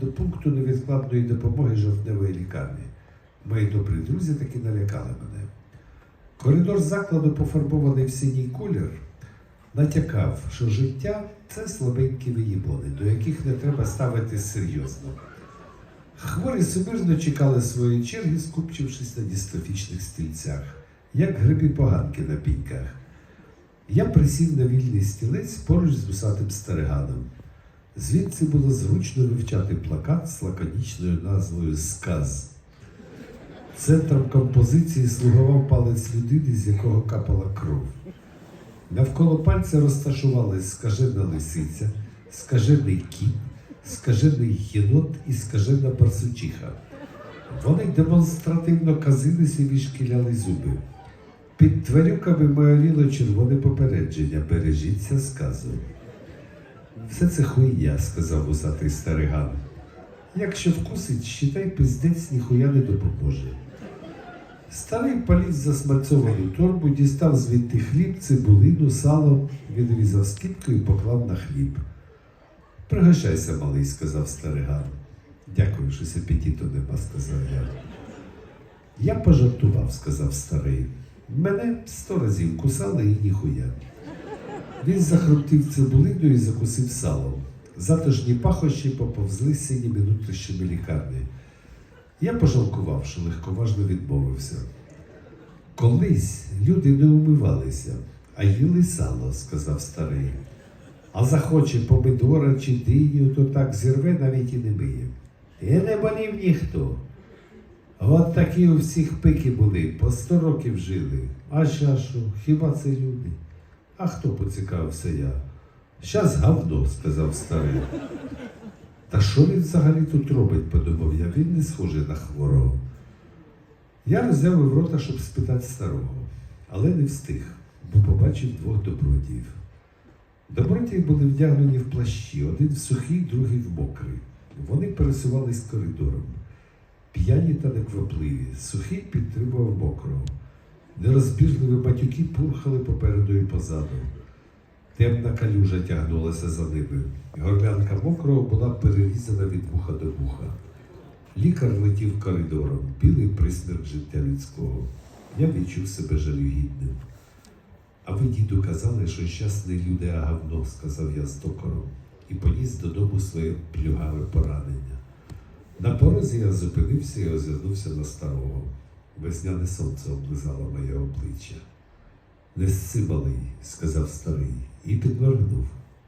до пункту невідкладної допомоги жовтневої лікарні. Мої добрі друзі таки налякали мене. Коридор закладу, пофарбований в синій колір, натякав, що життя це слабенькі виїбони, до яких не треба ставитись серйозно. Хворі сумирно чекали своєї черги, скупчившись на дистрофічних стільцях, як грибі поганки на піньках. Я присів на вільний стілець поруч з вусатим стариганом. Звідси було зручно вивчати плакат з лаконічною назвою Сказ. Центром композиції слугував палець людини, з якого капала кров. Навколо пальця розташувались скажена лисиця, скажений кіт, скажений єнот і скажена барсучиха. Вони демонстративно казилися і вішкіляли зуби. Під тварюками майоріло червоне попередження бережіться сказу. Все це хуйня, сказав вусатий стариган. Якщо вкусить, щитай пиздець ніхуя не допоможе. Старий поліз засмальцовану торбу, дістав звідти хліб, цибулину, сало, відрізав скипку і поклав на хліб. Пригощайся, малий, сказав стариган. Дякую, щось апетиту нема, сказав я. Я пожартував, сказав старий. Мене сто разів кусали і ніхуя. Він захрустів цибулиною і закусив салом. Затожні пахощі поповзли синіми нутрищами лікарні. Я пожалкував, що легковажно відмовився. Колись люди не умивалися, а їли сало, сказав старий. А захоче помидора чи диню, то так зірве навіть і не миє. І не болів ніхто. От такі у всіх пики були, по сто років жили. А що, хіба це люди? А хто поцікавився я? Щас гавно, сказав старий. Та що він взагалі тут робить, подумав я, він не схожий на хворого. Я роззявив рота, щоб спитати старого, але не встиг, бо побачив двох добродіїв. Добродії були вдягнені в плащі, один в сухий, другий в мокрий. Вони пересувались коридором. П'яні та неквапливі, сухий підтримував мокрого. Нерозбіжливі батюки пурхали попереду і позаду. Темна калюжа тягнулася за ними. Горлянка мокрого була перерізана від вуха до вуха. Лікар летів коридором, білий присмерк життя людського. Я відчув себе жалюгідним. А ви, діду, казали, що щасний люди, а гавно, сказав я з токором, і поніс додому своє плюгаве поранення. На порозі я зупинився і озирнувся на старого. Весняне сонце облизало моє обличчя. Не сибалий, сказав старий, і підморгнув.